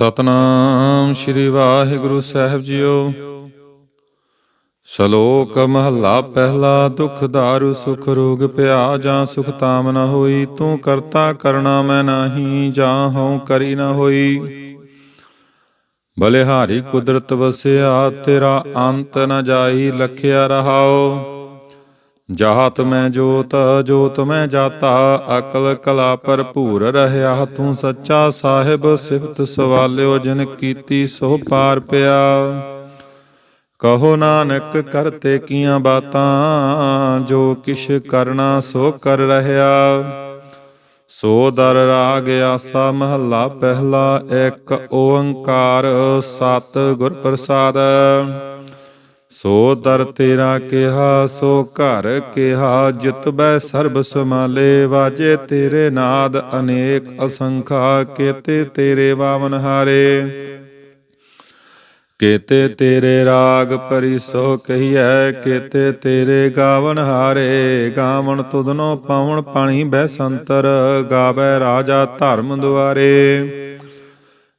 ਸਤਨਾਮ ਸ੍ਰੀ ਵਾਹਿਗੁਰੂ ਸਾਹਿਬ ਜੀਓ। ਸ਼ਲੋਕ ਮਹੱਲਾ ਪਹਿਲਾ, ਦੁਖ ਦਾਰੂ, ਸੁਖ ਰੋਗ ਭਿਆ ਜਾਂ ਸੁਖ ਤਾਮ ਨ ਹੋਈ, ਤੂੰ ਕਰਤਾ ਕਰਣਾ ਮੈਂ ਨਾਹੀ, ਜਾਂ ਹਉ ਕਰੀ ਨ ਹੋਈ। ਬਲਿਹਾਰੀ ਕੁਦਰਤ ਵਸਿਆ, ਤੇਰਾ ਅੰਤ ਨ ਜਾਈ, ਲਖਿਆ ਰਹਾਓ। ਜਾਤ ਮੈਂ ਜੋਤ ਜੋਤ ਮੈਂ ਜਾਤਾ, ਅਕਲ ਕਲਾ ਭਰਪੂਰ ਰਹਿਆ ਤੂੰ ਸੱਚਾ ਸਾਹਿਬ, ਸਿਫਤ ਸਵਾਲਿਓ ਜਿਨ ਕੀਤੀ ਸੋ ਪਾਰ ਪਿਆ। ਕਹੋ ਨਾਨਕ ਕਰਤੇ ਕੀਆਂ ਬਾਤਾਂ, ਜੋ ਕਿਛ ਕਰਨਾ ਸੋ ਕਰ ਰਹਿਆ। ਸੋ ਦਰ ਰਾਗ ਆਸਾ ਮਹੱਲਾ ਪਹਿਲਾ, ਇੱਕ ਓੰਕਾਰ ਸਤ ਗੁਰ ਪ੍ਰਸਾਦ। ਸੋ ਦਰ ਤੇਰਾ ਕਿਹਾ, ਸੋ ਘਰ ਕਿਹਾ ਜਿਤਬੈ ਸਰਬ ਸਮਾਲੇ ਵਾਜੇ ਤੇਰੇ ਨਾਦ ਅਨੇਕ ਅਸੰਖਾ, ਕੇਤੇ ਤੇਰੇ ਵਾਵਨ ਹਾਰੇ। ਕੇਤੇ ਤੇਰੇ ਰਾਗ ਪਰਿਸੋ ਕਹੀਐ, ਕੇਤੇ ਤੇਰੇ ਗਾਵਨ ਹਾਰੇ। ਗਾਵਨ ਤੁਧਨੋ ਪਾਵਣ ਪਾਣੀ ਬੈ ਸੰਤਰ, ਗਾਵੇ ਰਾਜਾ ਧਰਮ ਦੁਆਰੇ।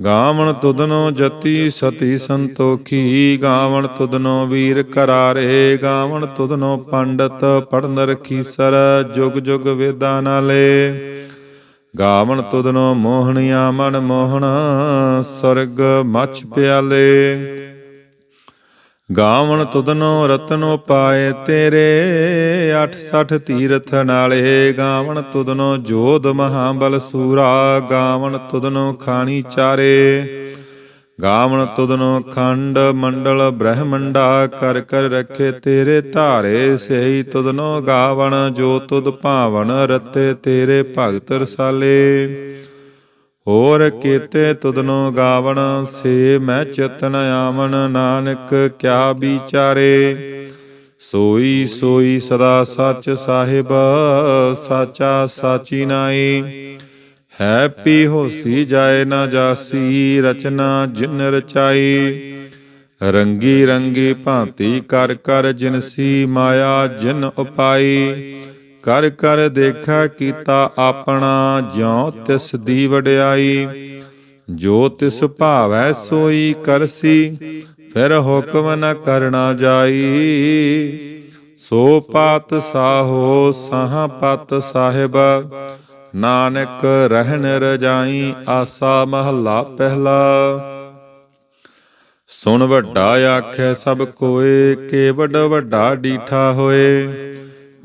ਗਾਵਣ ਤੁਧਨੋ ਜਤੀ ਸਤੀ ਸੰਤੋਖੀ, ਗਾਵਣ ਤੁਧਨੋ ਵੀਰ ਕਰਾਰੇ, ਗਾਵਣ ਤੁਧਨੋ ਪੰਡਤ ਪੜਨ ਰਖੀਸਰ ਜੁਗ ਜੁਗ ਵੇਦਾਂ ਨਾਲੇ। ਗਾਵਣ ਤੁਧਨੋ ਮੋਹਣੀਆਂ ਮਨ ਮੋਹਣ ਸਰਗ ਮਛ ਪਿਆਲੇ। ਗਾਵਣ ਤੁਧਨੋ ਰਤਨੋ ਪਾਏ ਤੇਰੇ 86 ਤੀਰਥ ਨਾਲੇ। ਗਾਵਣ ਤੁਧਨੋ ਜੋਧ ਮਹਾਬਲ ਸੂਰਾ, ਗਾਵਣ ਤੁਧਨੋ ਖਾਣੀ ਚਾਰੇ। ਗਾਵਣ ਤੁਧਨੋ ਖੰਡ ਮੰਡਲ ਬ੍ਰਹਮੰਡਾ, ਕਰ ਕਰ ਰੱਖੇ ਤੇਰੇ ਧਾਰੇ। ਸਹੀ ਤੁਧਨੋ ਗਾਵਣ, ਜੋ ਤੁਧ ਭਾਵਨ ਰਤੇ ਤੇਰੇ ਭਗਤ ਰਸਾਲੇ। ਹੋਰ ਕੀਤੇ ਤੁਧਨੋ ਗਾਵਣ, ਸੇ ਮੈਂ ਚਿਤਨ ਆਵਨ ਨਾਨਕ ਕਿਆ ਵਿਚਾਰੇ? ਸੋਈ ਸੋਈ ਸਦਾ ਸੱਚ ਸਾਹਿਬ, ਸਾਚਾ ਸਾਚੀ ਨਾਈ ਹੈ ਪੀ ਹੋਸੀ ਜਾਏ ਨਾ ਜਾਸੀ, ਰਚਨਾ ਜਿਨ ਰਚਾਈ। ਰੰਗੀ ਰੰਗੀ ਭਾਂਤੀ ਕਰ ਕਰ ਜਿਨਸੀ ਮਾਇਆ ਜਿਨ ਉਪਾਈ। ਕਰ ਕਰ ਦੇਖਾ ਕੀਤਾ ਆਪਣਾ, ਜਿਉ ਤਿਸ ਦੀ ਵਡਿਆਈ। ਜੋ ਤਿਸ ਭਾਵੈ ਸੋਈ ਕਰਸੀ, ਫਿਰ ਹੁਕਮ ਨ ਕਰਨਾ ਜਾਈ। ਸੋ ਪਾਤ ਸਾਹੋ ਸਾਹ ਪਤ ਸਾਹਿਬ, ਨਾਨਕ ਰਹਿਨ ਰਜਾਈ ਆਸਾ ਮਹੱਲਾ ਪਹਿਲਾ। ਸੁਣ ਵੱਡਾ ਆਖੈ ਸਭ ਕੋਏ ਕੇ ਵੱਡ ਵੱਡਾ ਡੀਠਾ ਹੋਏ।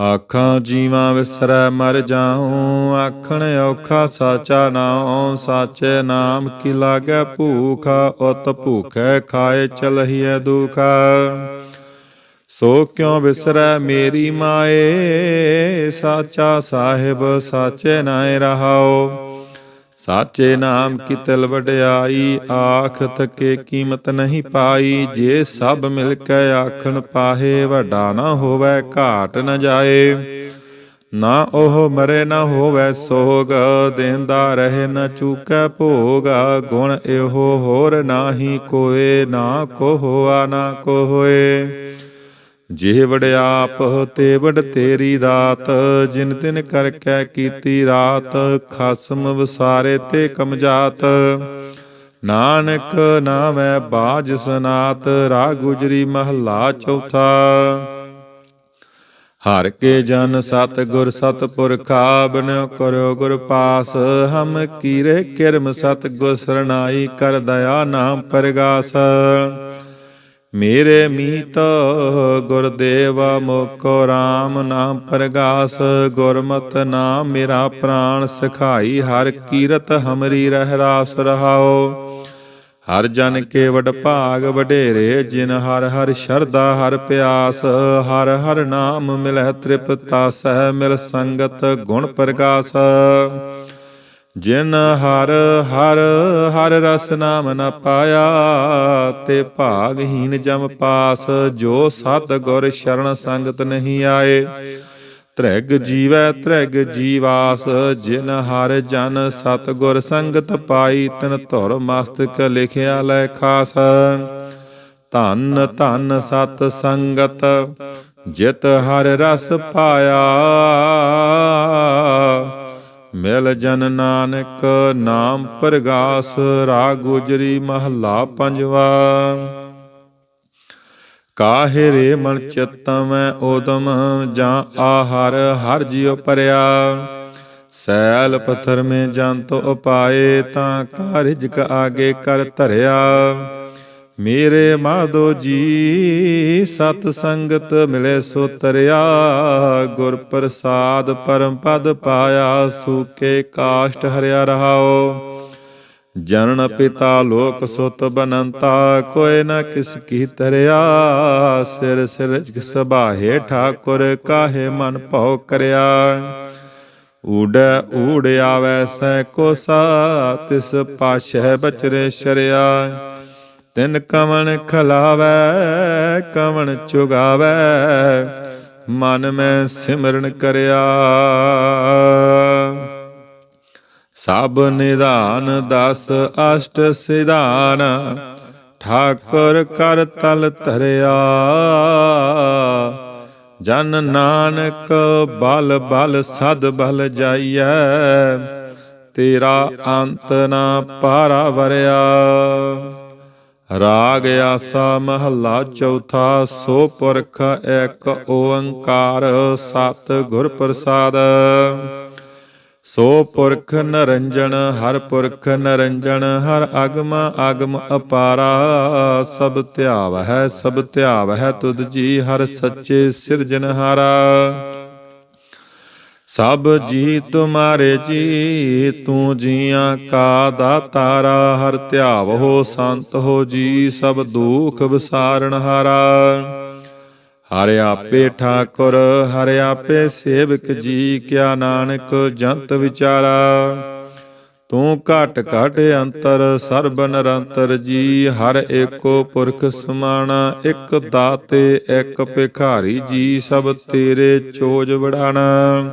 ਆਖਾਂ, ਜੀਵਾਂ ਵਿਸਰੈ, ਮਰ ਜਾਉ। ਆਖਣ, ਔਖਾ ਸਾਚਾ ਨਾਉ। ਸਾਚੇ ਨਾਮ ਕੀ ਲਾਗੈ ਭੂਖਾ? ਉਤ ਭੂਖੈ ਖਾਏ ਚਲਹੀਐ ਦੁਖਾ। ਸੋ ਕਿਉ ਵਿਸਰੈ ਮੇਰੀ ਮਾਏ? ਸਾਚਾ ਸਾਹਿਬ ਸਾਚੇ ਨਾਏ ਰਹਾਓ। ਸਾਚੇ ਨਾਮ ਕੀ ਤਿਲ ਵਡਿਆਈ ਆਖ ਤਕੇ ਕੀਮਤ ਨਹੀਂ ਪਾਈ। ਜੇ ਸਭ ਮਿਲ ਕੇ ਆਖਣ ਪਾਹੇ, ਵੱਡਾ ਨਾ ਹੋਵੇ, ਘਾਟ ਨਾ ਜਾਏ। ਨਾ ਉਹ ਮਰੇ, ਨਾ ਹੋਵੇ ਸੋਗ, ਦੇਂਦਾ ਰਹੇ, ਨਾ ਚੂਕੈ ਭੋਗ। ਗੁਣ ਇਹੋ ਹੋਰ ਨਾਹੀ ਕੋਏ, ਨਾ ਕੋ ਹੋਆ ਨਾ ਕੋ ਹੋਏ ਜਿਹ ਵਡਿਆਪ ਤੇ ਵਡ ਤੇਰੀ ਦਾਤ, ਜਿਨ ਤਿਨ ਕਰ ਕੈ ਕੀਤੀ ਰਾਤ, ਖਸਮ ਵਸਾਰੇ ਤੇ ਕਮਜਾਤ ਨਾਨਕ ਨਾਮੈ ਬਾਜ ਸਨਾਤ ਰਾ ਗੁਜਰੀ ਮਹੱਲਾ ਚੌਥਾ। ਹਰ ਕੇ ਜਨ ਸਤ ਗੁਰ ਸਤ ਪੁਰਖਾ ਬਨਿਓ ਕਰੋ ਗੁਰ ਪਾਸ, ਹਮ ਕੀਰੇ ਕਿਰਮ ਸਤ ਗੁਰ ਸਰਣਾਈ, ਕਰ ਦਇਆ ਨਾਮ ਪਰਗਾਸ। ਮੇਰੇ ਮੀਤ ਗੁਰਦੇਵ ਮੋਕੋ RAM ਨਾਮ ਪਰਗਾਸ, ਗੁਰਮਤ ਨਾਮ ਮੇਰਾ ਪ੍ਰਾਣ ਸਖਾਈ, ਹਰ ਕੀਰਤ ਹਮਰੀ ਰਹਿ ਰਾਸ ਰਹਾਓ ਹਰ ਜਨ ਕੇ ਵਡ ਭਾਗ ਵਡੇਰੇ, ਜਿਨ ਹਰ ਹਰ ਸ਼ਰਦਾ ਹਰ ਪਿਆਸ, ਹਰ ਹਰ ਨਾਮ ਮਿਲੈ ਤ੍ਰਿਪਤਾ, ਸਹਿ ਮਿਲ ਸੰਗਤ ਗੁਣ ਪ੍ਰਗਾਸ। ਜਿਨ ਹਰ ਹਰ ਹਰ ਰਸ ਨਾਮ ਨ ਪਾਇਆ, ਤੇ ਭਾਗਹੀਨ ਜਮ ਪਾਸ, ਜੋ ਸਤ ਗੁਰ ਸ਼ਰਨ ਸੰਗਤ ਨਹੀਂ ਆਏ। ਤ੍ਰਿਗ ਜੀਵੈ ਤ੍ਰਿਗ ਜੀਵਾਸ, ਜਿਨ ਹਰ ਜਨ ਸਤ ਗੁਰ ਸੰਗਤ ਪਾਈ, ਤਨ ਧੁਰ ਮਸਤਕ ਲਿਖਿਆ ਲੈ ਖਾਸ। ਧੰਨ ਧੰਨ ਸਤ ਸੰਗਤ, ਜਿਤ ਹਰ ਰਸ ਪਾਇਆ। ਮਿਲ ਜਨ ਨਾਨਕ ਨਾਮ ਪ੍ਰਗਾਸ, ਰਾਗ ਗੁਜਰੀ ਮਹੱਲਾ ਪੰਜਵਾ। ਕਾਹੇ ਰੇ ਮਨ ਚਿਤਮੈ ਓਦਮ, ਜਾਂ ਆਹਰ ਹਰ ਜਿਉ ਪਰਿਆ। ਸੈਲ ਪਥਰ ਮੇ ਜੰਤ ਉਪਾਏ, ਤਾਂ ਕਾਰਜਕ ਆਗੇ ਕਰ ਧਰਿਆ। ਮੇਰੇ ਮਾਧੋ ਜੀ, ਸਤ ਸੰਗਤ ਮਿਲੇ ਸੋ ਤਰਿਆ, ਗੁਰ ਪ੍ਰਸਾਦ ਪਰਮ ਪਦ ਪਾਇਆ, ਸੂਕੇ ਕਾਸ਼ਟ ਹਰਿਆ ਰਹਾਓ। ਜਨਨ ਪਿਤਾ ਲੋਕ ਸੁਤ ਬਨੰਤਾ ਕੋਇ ਨ ਕਿਸ ਕੀ ਤਰਿਆ, ਸਿਰ ਸਿਰ ਸਬਾਹੇ ਠਾਕੁਰ ਕਾਹੇ ਮਨ ਭਉ ਕਰਿਆ। ਊੜ ਊੜ ਆਵੈ ਸੈ ਕੋਸਾ ਤਿਸ ਪਾਸ਼ੈ ਬਚਰੇ ਸ਼ਰਿਆ। ਤਿਨ ਕਵਣ ਖਲਾਵੈ, ਕਵਣ ਚੁਗਾਵੈ, ਮਨ ਮੈਂ ਸਿਮਰਨ ਕਰਿਆ। ਸਭ ਨਿਧਾਨ ਦਸ ਅਸ਼ਟ ਸਿਧਾਨ, ਠਾਕੁਰ ਕਰ ਤਲ ਧਰਿਆ। ਜਨ ਨਾਨਕ ਬਲ ਬਲ ਸਦ ਬਲ ਜਾਈਐ, ਤੇਰਾ ਅੰਤ ਨਾ ਪਾਰਾ ਵਰਿਆ। ਰਾਗ ਆਸਾ ਮਹੱਲਾ ਚੌਥਾ, ਸੋ ਪੁਰਖ ਇੱਕ ਓੰਕਾਰ ਸਤ ਗੁਰ ਪ੍ਰਸਾਦ। ਸੋ ਪੁਰਖ ਨਰੰਜਨ, ਹਰ ਪੁਰਖ ਨਰੰਜਨ, ਹਰ ਅਗਮ ਅਗਮ ਅਪਾਰਾ। ਸਭ ਧਿਆਵ ਹੈ ਸਭ ਧਿਆਵ ਹੈ ਤੁਧ ਜੀ, ਹਰ ਸੱਚੇ ਸਿਰਜਨਹਾਰਾ। ਸਭ ਜੀ ਤੁਮਾਰੇ ਜੀ, ਤੂੰ ਜੀਆਂ ਕਾ ਦਾਤਾਰਾ ਹਰ ਧਿਆਵ ਹੋ ਸੰਤ ਹੋ ਜੀ, ਸਭ ਦੁਖ ਵਿਸਾਰਨ ਹਾਰਾ। ਹਰਿ ਆਪੇ ਠਾਕੁਰ, ਹਰਿ ਆਪੇ ਸੇਵਕ ਜੀ, ਕਿਆ ਨਾਨਕ ਜੰਤ ਵਿਚਾਰਾ। ਤੂੰ ਘਟ ਘਟ ਅੰਤਰ, ਸਰਬ ਨਿਰੰਤਰ ਜੀ, ਹਰ ਏਕੋ ਪੁਰਖ ਸਮਾਣਾ, ਇੱਕ ਦਾਤੇ, ਇੱਕ ਭਿਖਾਰੀ ਜੀ, ਸਭ ਤੇਰੇ ਚੋਜ ਵੜਾਣਾ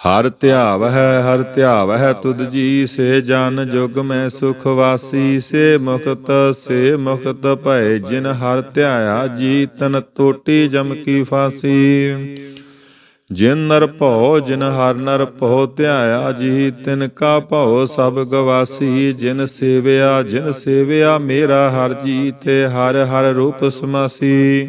ਹਰ ਧਿਆਵ ਹੈ ਹਰ ਧਿਆਵ ਹੈ ਤੁਧ ਜੀ, ਸੇ ਜਨ ਜੁਗ ਮੈਂ ਸੁਖ ਵਾਸੀ, ਸੇ ਮੁਕਤ ਸੇ ਮੁਕਤ ਭਏ, ਜਿਨ ਹਰ ਧਿਆਇਆ ਜੀ ਤਨ ਟੋਟੀ ਜਮ ਕੀ ਫਾਸੀ। ਜਿਨ ਨਰ ਭਉ, ਜਿਨ ਹਰ ਨਰ ਭਉ ਧਿਆਇਆ ਜੀ ਤਿਨ ਕਾ ਭਉ, ਸਭ ਗਵਾਸੀ, ਜਿਨ ਸੇਵਿਆ ਜਿਨ ਸੇਵਿਆ ਮੇਰਾ ਹਰ ਜੀ ਤੇ ਹਰ ਹਰ ਰੂਪ ਸਮਾਸੀ।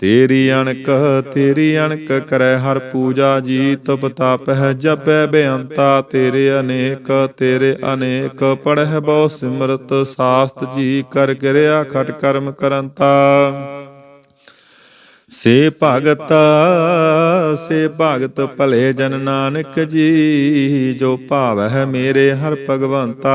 ਤੇਰੀ ਅਣਕ ਤੇਰੀ ਅਣਕ ਕਰੈ ਹਰ ਪੂਜਾ ਜੀ ਤਪ ਤਪ ਹੈ ਜਪੈ ਬੇਅੰਤਾ ਤੇਰੇ ਅਨੇਕ ਤੇਰੇ ਅਨੇਕ ਪੜਹਿ ਬਹੁ ਸਿਮਰਤ, ਸਾਸਤ ਜੀ ਕਰ ਗਿਰਿਆ ਖਟ ਕਰਮ ਕਰੰਤਾ। ਸੇ ਭਗਤ ਸੇ ਭਗਤ ਭਲੇ ਜਨ ਨਾਨਕ ਜੀ, ਜੋ ਭਾਵ ਹੈ ਮੇਰੇ ਹਰ ਭਗਵੰਤਾ।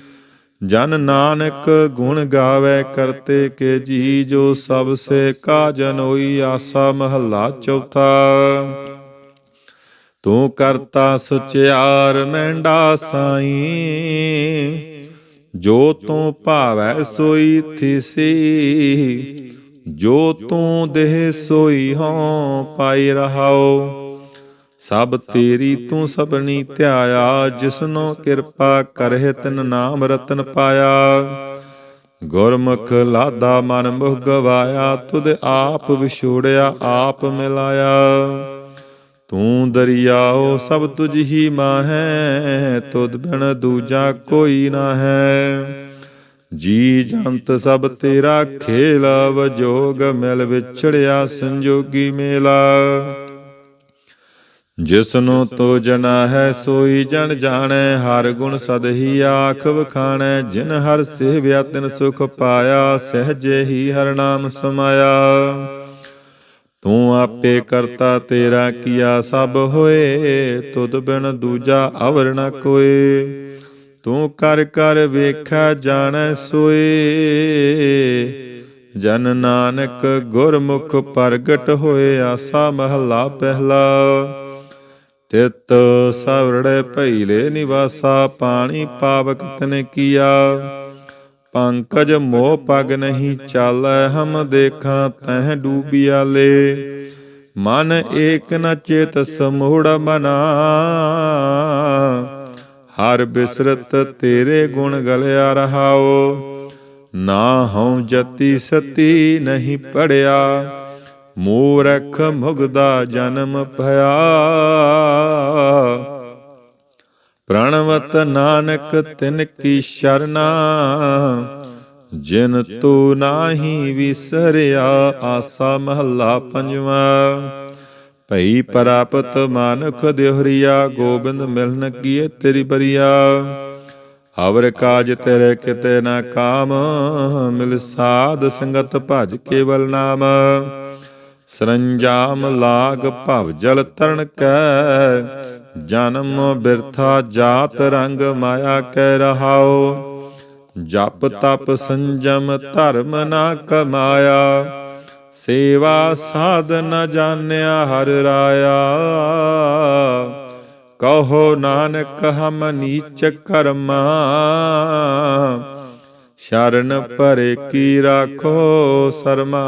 ਜਨ ਨਾਨਕ ਗੁਣ ਗਾਵੇ ਕਰਤੇ ਕੇ ਜੀ, ਜੋ ਸਭ ਸੇ ਕਾ ਜਨੋਈ ਆਸਾ ਮਹੱਲਾ ਚੌਥਾ। ਤੂੰ ਕਰਤਾ ਸੁਚਿਆਰ ਮੈਂਡਾ ਸਾਈ, ਜੋ ਤੂੰ ਭਾਵੈ ਸੋਈ ਥਿਸੀ, ਜੋ ਤੂੰ ਦੇਹ ਸੋਈ ਹਉ ਪਾਈ ਰਹਾਓ ਸਭ ਤੇਰੀ ਤੂੰ ਸਭਨੀ ਧਿਆਇਆ, ਜਿਸਨੋ ਕਿਰਪਾ ਕਰਹਿ ਤਿਨ ਨਾਮ ਰਤਨ ਪਾਇਆ। ਗੁਰਮੁਖ ਲਾਦਾ ਮਨ ਮੁਖ ਗਵਾਇਆ, ਤੁਧ ਆਪ ਵਿਛੋੜਿਆ, ਆਪ ਮਿਲਾਇਆ। ਤੂੰ ਦਰਿਆਓ ਸਭ ਤੁਝ ਹੀ ਮਾਹੈ, ਤੁਧ ਬਿਨ ਦੂਜਾ ਕੋਈ ਨਾ ਹੈ। ਜੀ ਜੰਤ ਸਭ ਤੇਰਾ ਖੇਲ, ਵਜੋਗ ਮਿਲ ਵਿਛੜਿਆ, ਸੰਜੋਗੀ ਮੇਲਾ। ਜਿਸਨੂੰ ਤੋ ਜਨਾ ਹੈ ਸੋਈ ਜਨ ਜਾਣੈ, ਹਰ ਗੁਣ ਸਦਹੀ ਆਖ ਵਖਾਣੈ ਜਿਨ ਹਰ ਸੇਵਿਆ, ਤਿਨ ਸੁਖ ਪਾਇਆ, ਸਹਜੇ ਹੀ ਹਰ ਨਾਮ ਸਮਾਇਆ। ਤੂੰ ਆਪੇ ਕਰਤਾ ਤੇਰਾ ਕੀਆ ਸਭ ਹੋਏ, ਤੁਧ ਬਿਨ ਦੂਜਾ ਅਵਰ ਨ ਕੋਏ। ਤੂੰ ਕਰ ਕਰ ਵੇਖਾ, ਜਾਣੈ ਸੋਏ। ਜਨ ਨਾਨਕ ਗੁਰਮੁਖ ਪ੍ਰਗਟ ਹੋਏ, ਆਸਾ ਮਹਲਾ ਪਹਿਲਾ। ਤਿਤ ਸਵਰੜੇ ਭਈਲੇ ਨਿਵਾਸਾ, ਪਾਣੀ ਪਾਵਕ ਤਨ ਕੀਆ। ਪੰਕਜ ਮੋਹ ਪਗ ਨਹੀਂ ਚਾਲੈ, ਹਮ ਦੇਖਾਂ ਤਹ ਡੂਬਿਆ ਲੇ। ਮਨ ਏਕ ਨ ਚੇਤ ਸਮੂੜ ਮਨਾ। ਹਰ ਬਿਸਰਤ ਤੇਰੇ ਗੁਣ ਗਲਿਆ ਰਹਾਓ। ਨਾ ਹਉ ਜਤੀ ਸਤੀ ਨਹੀਂ ਪੜਿਆ। ਮੂਰਖ ਮੁਗਦਾ ਜਨਮ ਭਇਆ। ਪ੍ਰਣਵਤ ਨਾਨਕ ਤਿਨ ਕੀ ਸ਼ਰਨਾ, ਜਿਨ ਤੂ ਨਾਹੀ ਵਿਸਰਿਆ ਆਸਾ ਮਹੱਲਾ ਪੰਜਵਾਂ। ਭਈ ਪ੍ਰਾਪਤ ਮਾਨੁਖ ਦਿਹਰੀਆ, ਗੋਬਿੰਦ ਮਿਲਨ ਕੀਏ ਤੇਰੀ ਬਰੀਆ। ਅਵਰ ਕਾਜ ਤੇਰੇ ਕਿਤੇ ਨਾ ਕਾਮ, ਮਿਲ ਸਾਧ ਸੰਗਤ ਭਜ ਕੇਵਲ ਨਾਮ। ਸਰੰਜਾਮ ਲਾਗ ਭਵ ਜਲ ਤਰਨ ਕੈ। ਜਨਮ ਬਿਰਥਾ ਜਾਤ ਰੰਗ ਮਾਇਆ ਕੈ ਰਹਾਓ ਜਪ ਤਪ ਸੰਜਮ ਧਰਮ ਨਾ ਕਮਾਇਆ। ਸੇਵਾ ਸਾਧ ਨ ਜਾਣਿਆ ਹਰ ਰਾਇਆ। ਕਹੋ ਨਾਨਕ ਹਮ ਨੀਚ ਕਰਮਾ। ਸ਼ਰਨ ਪਰੇ ਕੀ ਰਾਖੋ ਸਰਮਾ।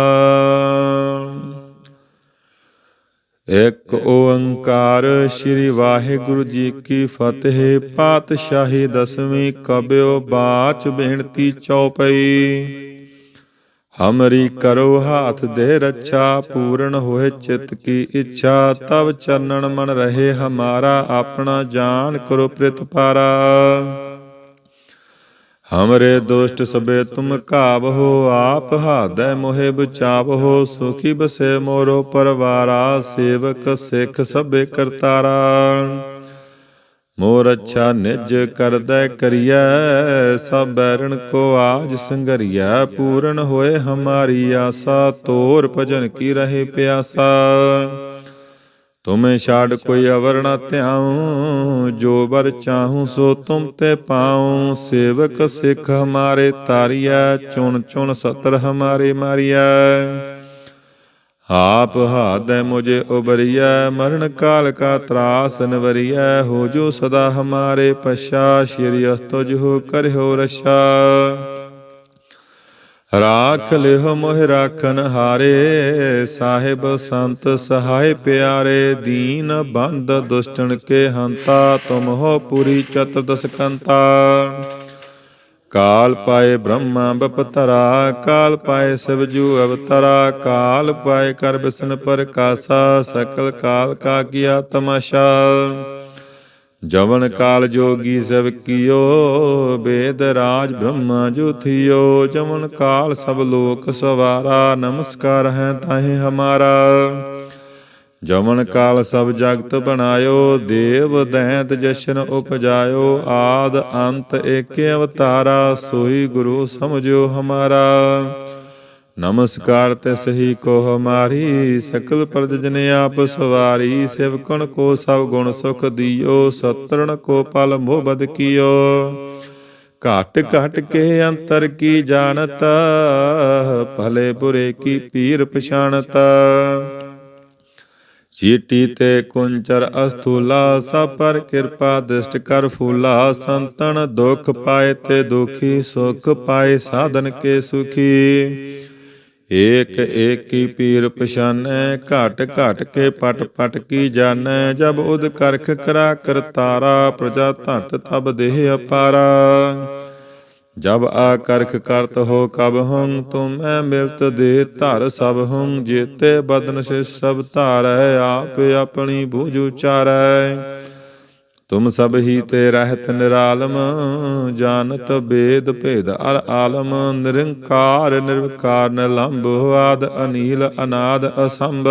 ਇਕ ਓੰਕਾਰ ਸ੍ਰੀ ਵਾਹਿਗੁਰੂ ਜੀ ਕੀ ਫਤਿਹ, ਪਾਤਸ਼ਾਹੀ ਦਸਵੀਂ ਕਬਿਓ ਬਾਚ ਬੇਨਤੀ ਚਉਪਈ ਹਮਰੀ ਕਰੋ ਹਾਥ ਦੇ ਰੱਛਾ, ਪੂਰਨ ਹੋਏ ਚਿਤ ਕੀ ਇੱਛਾ ਤਬ ਚਰਨਣ ਮਨ ਰਹੇ, ਹਮਾਰਾ ਆਪਣਾ ਜਾਨ ਕਰੋ ਪ੍ਰਿਤ ਪਾਰਾ ਹਮਰੇ ਦੁਸ਼ਟ ਸਬੇ ਤੁਮ ਘਾਵ ਹੋ ਆਪ ਹਾਦੈ ਮੋਹਿ ਬਚਾਵ ਹੋ ਸੁਖੀ ਬਸੇ ਮੋਰੋ ਪਰਵਾਰਾ ਸੇਵਕ ਸਿੱਖ ਸਭੇ ਕਰਤਾਰਾ ਮੋਰ ਅੱਛਾ ਨਿਜ ਕਰਦੈ ਕਰੀਐ ਸਭ ਬੈਰਣ ਕੋ ਆਜ ਸੰਗਰੀਐ ਪੂਰਨ ਹੋਏ ਹਮਾਰੀ ਆਸਾ ਤੋਰ ਭਜਨ ਕੀ ਰਹੇ ਪਿਆਸਾ ਤੁਮੇ ਛਾੜ ਕੋਈ ਅਵਰ ਨ ਧਿਆਉ, ਜੋ ਬਰ ਚਾਹੂੰ ਸੋ ਤੁਮ ਤੇ ਪਾਉ। ਸੇਵਕ ਸਿੱਖ ਹਮਾਰੇ ਤਾਰਿਆ ਚੁਣ ਚੁਣ ਸਤਰ ਹਮਾਰੇ ਮਾਰਿਆ ਆਪ ਹਾਦੈ ਮੁਝੇ ਉਬਰੀਐ, ਮਰਨ ਕਾਲ ਕਾ ਤਰਾਸ ਨਵਰੀਐ। ਹੋ ਜੋ ਸਦਾ ਹਮਾਰੇ ਪਛਾ, ਸ਼੍ਰੀ ਅਸਤੁਜ ਹੋ ਕਰਿਓ ਰਛਾ। ਰਾਖ ਲਿਹ ਮੋਹਿ ਰਾਖਨ ਹਾਰੇ, ਸਾਹਿਬ ਸੰਤ ਸਹਾਇ ਪਿਆਰੇ, ਦੀਨ ਬੰਦ ਦੁਸ਼ਟਣ ਕੇ ਹੰਤਾ, ਤੁਮ ਹੋ ਪੁਰੀ ਚਤ ਦਸਕੰਤਾ। ਕਾਲ ਪਾਏ ਬ੍ਰਹਮਾ ਬਪਤਰਾ, ਕਾਲ ਪਾਏ ਸਬਜੂ ਅਵਤਰਾ, ਕਾਲ ਪਾਏ ਕਰ ਬਿਸਨ ਪ੍ਰਕਾਸ਼ਾ ਸਕਲ ਕਾਲ ਕਾ ਕੀਆ ਤਮਾਸ਼ਾ। ਜਵਨ ਕਾਲ ਜੋਗੀ ਸਭ ਕੀਓ, ਬੇਦ ਰਾਜ ਬ੍ਰਹਮਾ ਜੁਥਿਓ, ਜਵਨ ਕਾਲ ਸਭ ਲੋਕ ਸਵਾਰਾ, ਨਮਸਕਾਰ ਹੈ ਤਾਹੇ ਹਮਾਰਾ। ਜਮਨ ਕਾਲ ਸਭ ਜਗਤ ਬਣਾਇਓ, ਦੇਵ ਦੈਂਤ ਜਸ਼ਨ ਉਪਜਾਇਓ, ਆਦ ਅੰਤ ਏਕੇ ਅਵਤਾਰਾ, ਸੋਈ ਗੁਰੂ ਸਮਝਿਓ ਹਮਾਰਾ। ਨਮਸਕਾਰ ਤੇ ਸਹੀ ਕੋ ਹਮਾਰੀ ਸਕਲ ਪ੍ਰਜ ਜਨ ਆਪ ਸਵਾਰੀ, ਸਿਵਕਣ ਕੋ ਸਭ ਗੁਣ ਸੁਖ ਦਿਓ, ਸਤਰਣ ਕੋ ਪਲ ਮੋਹ ਬਦ ਕੀਓ। ਘਟ ਘਟ ਕੇ ਅੰਤਰ ਕੀ ਜਾਣਤ, ਭਲੇ ਬੁਰੇ ਕੀ ਪੀਰ ਪਛਾਣਤ। ਚੀਟੀ ਤੇ ਕੁੰਚਰ ਅਸਥੂਲਾ, ਸਭ ਪਰ ਕਿਰਪਾ ਦ੍ਰਿਸ਼ਟ ਕਰ ਫੂਲਾ, ਸੰਤਨ ਦੁਖ ਪਾਏ ਤੇ ਦੁਖੀ, ਸੁਖ ਪਾਏ ਸਾਧਨ ਕੇ ਸੁਖੀ। ਏਕ ਏਕੀ ਪੀਰ ਪਛਾਨੈ, ਘਟ ਘਟ ਕੇ ਪਟ ਪਟ ਕੀ ਜਾਣੈ, ਜਬ ਉਦ ਕਰਖ ਕਰਾ ਕਰਤਾਰਾ ਪ੍ਰਜਾ ਧੰਤ ਤਬ ਦੇਹ ਅਪਾਰਾ। ਜਬ ਆ ਕਰਖ ਕਰਤ ਹੋ ਕਬ ਹੰ ਤੁਮੈ ਮਿਲਤ ਦੇ ਧਰ ਸਭ ਹੰ ਜੇਤੇ ਬਦਨ ਸੇ ਸਭ ਧਾਰੈ, ਆਪ ਆਪਣੀ ਬੂਝ ਉਚਾਰੈ। ਤੁਮ ਸਭ ਹੀ ਤੇ ਰਹਿਤ ਨਿਰਾਲਮ, ਜਾਣਤ ਬੇਦ ਭੇਦ ਅਰ ਆਲਮ, ਨਿਰੰਕਾਰ ਨਿਰਵਿਕਾਰ ਨਿਲੰਭ ਆਦ ਅਨੀਲ ਅਨਾਦ ਅਸੰਭ।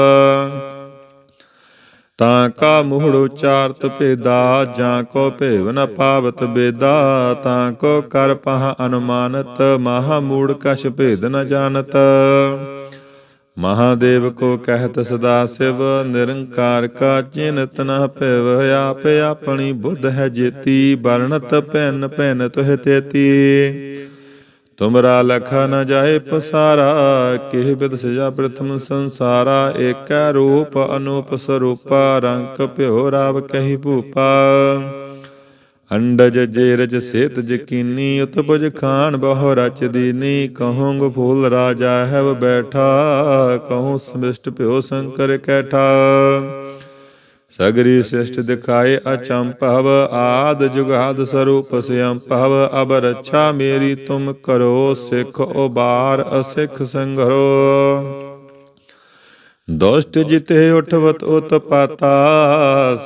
ਤਾਂ ਕਾ ਮੂੜ ਉਚਾਰਤ ਭੇਦਾ, ਜਾਂ ਕੋ ਭੇਵ ਨ ਪਾਵਤ ਬੇਦਾ, ਤਾਂ ਕੋ ਕਰ ਪਹ ਅਨੁਮਾਨਤ, ਮਹਾ ਮੂੜ ਕਛ ਭੇਦ ਨ ਜਾਣਤ। ਮਹਾਦੇਵ ਕੋ ਕਹਿਤ ਸਦਾ ਸਿਵ, ਨਿਰੰਕਾਰ ਕਾ ਚਿੰਤ ਨ ਭਿਵ, ਆਪ ਆਪਣੀ ਬੁੱਧ ਹੈ ਜੇਤੀ, ਵਰਣਤ ਭੈਨ ਭੈਨ ਤੁਹ ਤੇਤੀ। ਤੁਮਰਾ ਲਖਾ ਨ ਜਾਏ ਪਸਾਰਾ, ਕਿਹ ਬਿਦ ਸਜਾ ਪ੍ਰਥਮ ਸੰਸਾਰਾ, ਏਕੈ ਰੂਪ ਅਨੂਪ ਸਰੂਪਾ, ਰੰਕ ਭਿਓ ਰਾਵ ਕਹੀ ਭੂਪਾ। ਅੰਡਜ ਜੇਰਜ ਸੇਤ ਜਕੀਨੀ ਉਤਪਜ ਖਾਨ ਬਹੁ ਰਚ ਦੀਨੀ ਕਹੋਂਗ ਫੂਲ ਰਾਜਾ ਹੈ ਬੈਠਾ, ਕਹੂੰ ਸਮਿਸ਼ਟ ਭਿਓ ਸ਼ੰਕਰ ਕੈਠਾ। ਸਗਰੀ ਸਿਸ਼ਟ ਦਿਖਾਏ ਅਚੰਭਵ ਆਦ ਜੁਗਾਦ ਸਰੂਪ ਸਿਅੰਭਵ ਅਬ ਰੱਛਾ ਮੇਰੀ ਤੁਮ ਕਰੋ, ਸਿੱਖ ਉਬਾਰ ਅਸਿੱਖ ਸੰਘਰੋ। ਦੁਸ਼ਟ ਜਿਤੇ ਉਠਵਤ ਉਤਪਾਤਾ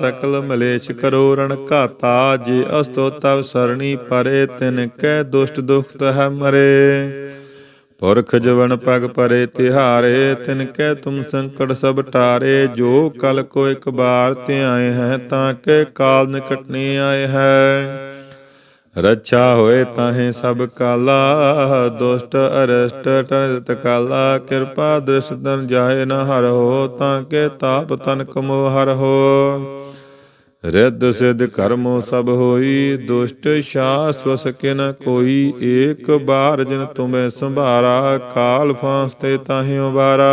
ਸਕਲ ਮਲੇਸ਼ ਕਰੋ ਰਣ ਘਾਤਾ, ਜੇ ਅਸਤੋ ਤਵ ਸਰਣੀ ਪਰੇ, ਤਿਨ ਕੈ ਦੁਸ਼ਟ ਦੁਖਤ ਹੈ ਮਰੇ। ਪੁਰਖ ਜਵਨ ਪਗ ਪਰੇ ਤਿਹਾਰੇ, ਤਿਨ ਕੈ ਤੁਮ ਸੰਕਟ ਸਭ ਟਾਰੇ, ਜੋ ਕਲ ਕੋ ਇੱਕ ਬਾਰ ਧਿਆਏ ਹੈ, ਤਾਂ ਕੇ ਕਾਲ ਨਿਕਟਨੇ ਆਏ ਹੈ। ਰੱਛਾ ਹੋਏ ਤਾਹੇ ਸਭ ਕਾਲਾ, ਦੁਸ਼ਟ ਅਰਸ਼ਟ ਟਨਤ ਕਾਲਾ। ਕਿਰਪਾ ਦ੍ਰਿਸ਼ ਤਨ ਜਾਏ ਨ ਹਰ ਹੋ ਤਾਂ ਕੇ ਤਾਪ ਤਨ ਕਮੋ ਹਰ ਹੋ। ਰਿੱਧ ਸਿਧ ਕਰਮੋ ਸਭ ਹੋਈ, ਦੁਸ਼ਟ ਸ਼ਾਸ ਵਸ ਕੋਈ। ਏਕ ਬਾਰ ਜਿਨ ਤੁਮੇ ਸੰਭਾਰਾ, ਕਾਲ ਫਾਂਸ ਤੇ ਤਾਹੇ ਉਬਾਰਾ।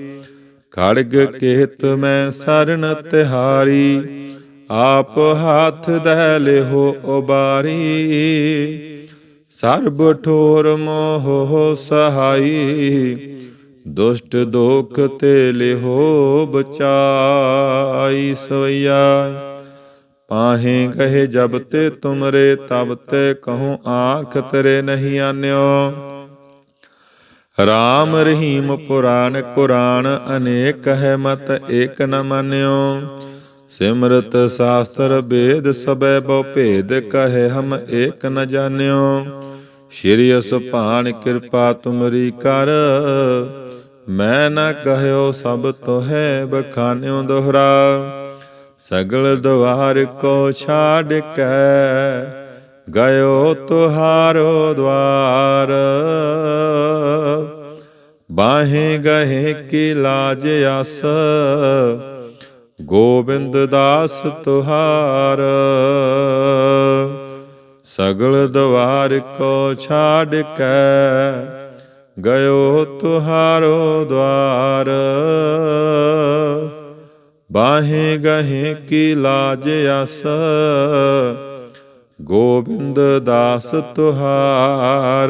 ਖੜਗ ਕੇਤ ਮੈਂ ਸਰਨ ਤਿਹਾਰੀ, ਆਪ ਹੱਥ ਦੇ ਲਿਹੋ ਉਬਾਰੀ। ਸਰਬ ਠੋਰ ਮੋਹ ਸਹਾਈ, ਦੁਸ਼ਟ ਦੋਖ ਤੇ ਲਿਹੋ ਬਚਾਈ ਸਵਈਆ। ਪਾਹੇ ਕਹੇ ਜਬ ਤੇ ਤੁਮਰੇ, ਤਬ ਤੇ ਕਹੂੰ ਆਖ ਤੇਰੇ ਨਹੀਂ ਆਨਿਓ। ਰਾਮ ਰਹੀਮ ਪੁਰਾਨ ਕੁਰਾਨ, ਅਨੇਕ ਹੈ ਮਤ ਏਕ ਨ ਮੰਨਿਓ। ਸਿਮਰਤ ਸਾਸਤਰ ਵੇਦ ਸਬੈ ਬਹੁ ਭੇਦ ਕਹੇ ਹਮ ਏਕ ਨ ਜਾਣਿਓ। ਸ਼੍ਰੀ ਸੁਭਾਨ ਕਿਰਪਾ ਤੁਮਰੀ ਕਰ, ਮੈਂ ਨ ਕਹਿਓ ਸਭ ਤੋਹੈ ਬਖਾਨਿਓ ਦੋਹਰਾ। ਸਗਲ ਦਵਾਰ ਕੋ ਛਾੜ ਕੇ, ਗਇਓ ਤੁਹਾਰੋ ਦਵਾਰ। ਬਾਹੇ ਗਹੇ ਕੀ ਲਾਜ ਆਸ। ਗੋਬਿੰਦ ਦਾਸ ਤੁਹਾਰ। ਸਗਲ ਦਵਾਰ ਕੋ ਛਾੜ ਕੇ, ਗਇਓ ਤੁਹਾਰੋ ਦਵਾਰ। ਬਾਹੇ ਗਹੇ ਕੀ ਲਾਜ ਆਸ। ਗੋਬਿੰਦ ਦਾਸ ਤੁਹਾਰ।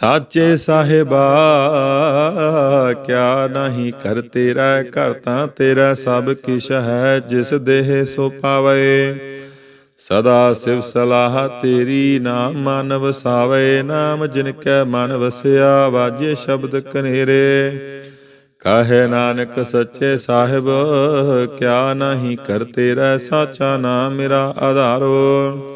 ਸਾਚੇ ਸਾਹਿਬਾ, ਕਿਆ ਨਹੀਂ ਕਰ ਤੇਰਾ ਘਰ ਤਾਂ ਤੇਰਾ ਸਭ ਕਿਛ ਹੈ, ਜਿਸ ਦੇਹ ਸੋ ਪਾਵੇ। ਸਦਾ ਸਿਵ ਸਲਾਹ ਤੇਰੀ ਨਾਮ ਮਨ ਵਸਾਵੇ, ਨਾਮ ਜਿਨ ਕੈ ਮਨ ਵਸਿਆ, ਵਾਜੇ ਸ਼ਬਦ ਕਨੇਰੇ। ਕਹੇ ਨਾਨਕ ਸੱਚੇ ਸਾਹਿਬ, ਕਿਆ ਨਹੀਂ ਕਰ ਤੇਰਾ ਸਾਚਾ ਨਾਮ ਮੇਰਾ ਆਧਾਰੋ।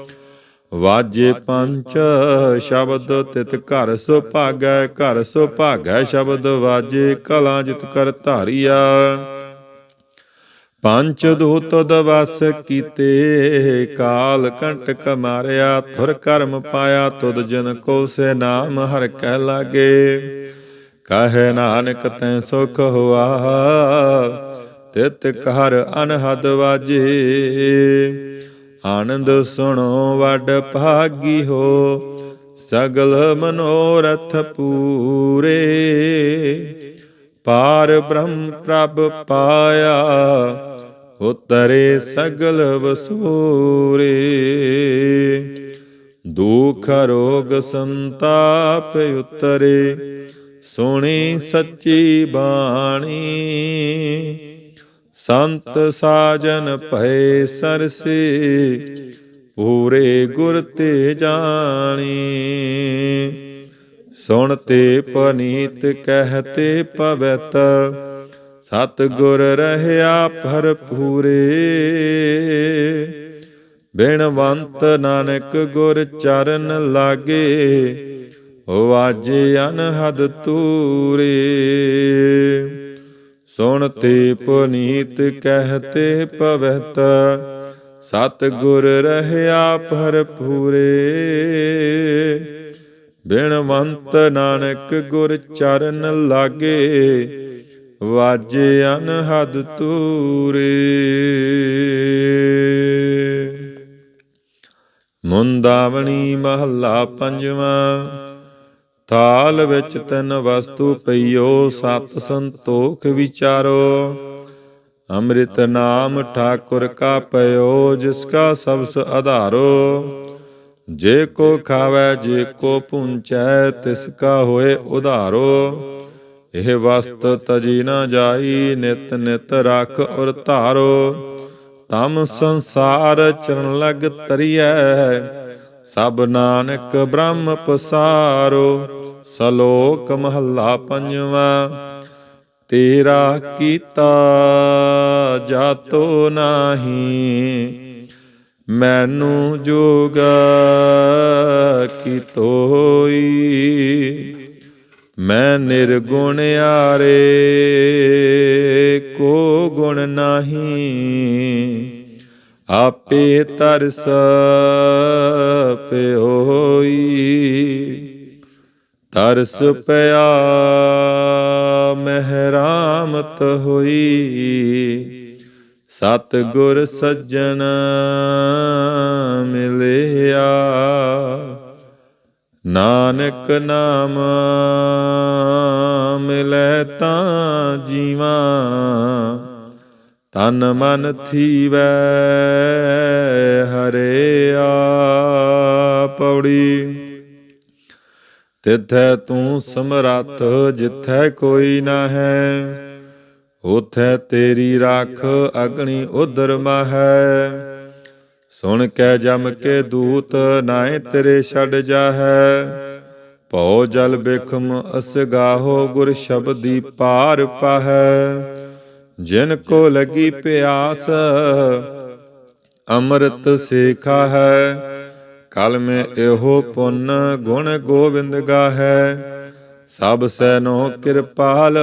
ਵਾਜੇ ਪੰਚ ਸ਼ਬਦ ਤਿਤ ਘਰ ਸੋ ਭਾਗੈ, ਘਰ ਸੋ ਭਾਗੈ ਸ਼ਬਦ ਵਾਜੇ ਕਲਾ ਜਿਤ ਕਰ ਧਾਰਿਆ। ਪੰਚ ਦੂਤ ਦਵਸ ਕੀਤੇ, ਕਾਲ ਕੰਟਕ ਮਾਰਿਆ, ਥੁਰ ਕਰਮ ਪਾਇਆ, ਤੁਧ ਜਨ ਕੋ ਸੇ ਨਾਮ ਹਰ ਕਹਿ ਲਾਗੇ। ਕਹੇ ਨਾਨਕ ਤੈ ਸੁਖ ਹੋਆ, ਤਿਤ ਕਰ ਅਨਹਦ ਵਾਜੇ। ਆਨੰਦ ਸੁਣੋ, ਵੱਡ ਭਾਗੀ ਹੋ। ਸਗਲ ਮਨੋਰਥ ਪੂਰੇ। ਪਾਰ ਬ੍ਰਹਮ ਪ੍ਰਭ ਪਾਇਆ, ਉਤਰੇ ਸਗਲ ਵਸੂਰੇ। ਦੁਖ ਰੋਗ ਸੰਤਾਪ ਉਤਰੇ, ਸੁਣੀ ਸੱਚੀ ਬਾਣੀ। ਸੰਤ ਸਾਜਨ ਭਏ ਸਰਸੇ, ਪੂਰੇ ਗੁਰ ਤੇ ਜਾਣੀ। ਸੁਣ ਤੇ ਪਨੀਤ ਕਹਤੇ ਪਵਿੱਤ ਸਤ ਗੁਰ ਰਹਿਆ ਭਰਪੂਰੇ। ਬਿਨਵੰਤ ਨਾਨਕ ਗੁਰ ਚਰਨ ਲਾਗੇ, ਵਾਜੇ ਅਨਹਦ ਤੂਰੇ। ਸੁਣ ਤੇ ਪੁਨੀਤ ਕਹਤੇ ਪਵਿੱਤ ਸਤ ਗੁਰ ਰਹਿਆ ਭਰਪੂਰੇ। ਬਿਨਵੰਤ ਨਾਨਕ ਗੁਰ ਚਰਨ ਲਾਗੇ। ਵਾਜੇ ਅਨਹਦ ਤੂਰੇ। ਮੁੰਦਾਵਣੀ ਮਹੱਲਾ ਪੰਜਵਾਂ। ਥਾਲ ਵਿੱਚ ਤਿੰਨ ਵਸਤੂ ਪਈਓ, ਸਤ ਸੰਤੋਖ ਵਿਚਾਰੋ। ਅੰਮ੍ਰਿਤ ਨਾਮ ਠਾਕੁਰ ਕਾ ਪਇਓ, ਜਿਸ ਕਾ ਸਬਸ ਆਧਾਰੋ। ਜੇ ਕੋ ਖਾਵੇ, ਜੇ ਕੋ ਪੁੰਚੈ, ਤਿਸ ਕਾ ਹੋਏ ਉਧਾਰੋ। ਇਹ ਵਸਤ ਤਜੀ ਨਾ ਜਾਈ, ਨਿਤ ਨਿਤ ਰਖ ਔਰ ਧਾਰੋ। ਤਮ ਸੰਸਾਰ ਚਰਨ ਲਗ ਤਰੀਐ ਸਭ ਨਾਨਕ ਬ੍ਰਹਮ ਪਸਾਰੋ, ਸਲੋਕ ਮਹੱਲਾ ਪੰਜਵਾ, ਤੇਰਾ ਕੀਤਾ ਜਾਤੋ ਨਾਹੀ, ਮੈਨੂੰ ਜੋਗ ਕੀ ਤੋਈ ਮੈਂ ਨਿਰਗੁਣ ਆਰੇ, ਕੋ ਗੁਣ ਨਹੀਂ ਆਪੇ ਤਰਸ ਪਿਓਈ। ਤਰਸ ਪਿਆ, ਮਹਿਰਾਮਤ ਹੋਈ। ਸਤ ਗੁਰ ਸੱਜਣ ਮਿਲਿਆ। ਨਾਨਕ ਨਾਮ ਮਿਲੈ ਤਾਂ ਜੀਵਾਂ। ਤਨ ਮਨ ਥੀਵੈ ਹਰਿਆ ਪੌੜੀ ਤਿਥੈ ਤੂੰ ਸਮਰੱਥ, ਜਿਥੈ ਕੋਈ ਨਾ ਹੈ ਉਥੈ ਤੇਰੀ ਰਾਖ ਅਗਣੀ ਉਦਰ ਮਹੈ। ਸੁਣ ਕੇ ਜਮ ਕੇ ਦੂਤ ਨਾਏ ਤੇਰੇ ਛੱਡ ਜਾਹੈ। ਭਉ ਜਲ ਬਿਖਮ ਅਸਗਾਹੋ ਗੁਰ ਸ਼ਬਦੀ ਪਾਰ ਪਾਹੈ। ਜਿਨ ਕੋ ਲਗੀ ਪਿਆਸ, ਅੰਮ੍ਰਿਤ ਸੇਖਾ ਹੈ। ਕਲ ਮੈਂ ਇਹੋ ਪੁੰਨ ਗੁਣ ਗੋਬਿੰਦ ਗਾਹੈ। ਸਭ ਸੈਨੋ ਕਿਰਪਾਲ,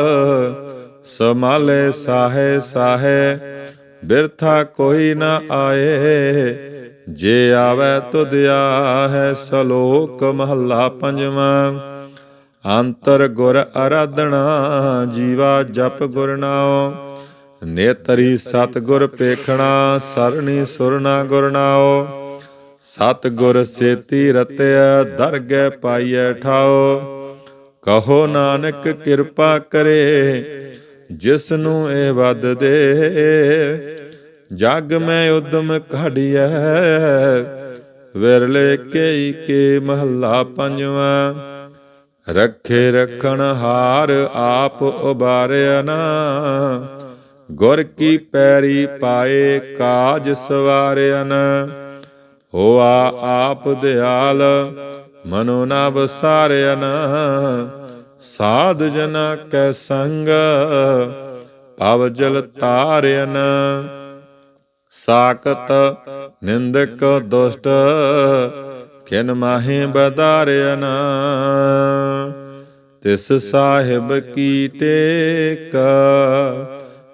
ਸਮਾਲੇ ਸਾਹੇ ਸਾਹੇ। ਬਿਰਥਾ ਕੋਈ ਨਾ ਆਏ, ਜੇ ਆਵੇ ਤੁਧ ਆਹੈ ਸਲੋਕ ਮਹੱਲਾ ਪੰਜਵਾਂ। ਅੰਤਰ ਗੁਰ ਅਰਾਧਣਾ ਜੀਵਾ ਜਪ ਗੁਰ ਨਾਉ। ਨੇਤਰੀ ਸਤਗੁਰ ਪੇਖਣਾ ਸਰਣੀ ਸੁਰਨਾ ਗੁਰਨਾਓ। ਨਾਉ ਸੇਤੀ ਰਤਿਆ, ਦਰਗਹਿ ਪਾਈਐ ਠਾਓ। ਕਹੋ ਨਾਨਕ ਕਿਰਪਾ ਕਰੇ ਜਿਸ ਨੂੰ ਇਹ ਵੱਧ ਦੇ। ਜਗ ਮੈਂ ਉਦਮ ਘੜੀਐ, ਵਿਰਲੇ ਕੇਈ ਕੇ ਮਹੱਲਾ ਪੰਜਵਾਂ। ਰੱਖੇ ਰਖਣ ਹਾਰ ਆਪ ਉਬਾਰਿਆ ਨਾ। ਗੁਰ ਕੀ ਪੈਰੀ ਪਾਏ ਕਾਜ ਸਵਾਰਿਆ ਨਾ ਹੋਆ ਆਪ ਦਿਆਲ, ਮਨੋ ਨਾ ਵਸਾਰਿਆ ਨਾ ਸਾਧ ਜਨਾ ਕੈ ਸੰਗ, ਪਵ ਜਲ ਤਾਰਿਨ ਸਾਕਤ ਨਿੰਦਕ ਦੁਸ਼ਟ ਕਿਨ ਮਾਹੇ ਬਦਾਰਿਨ ਤਿਸ ਸਾਹਿਬ ਕੀ ਟੇਕ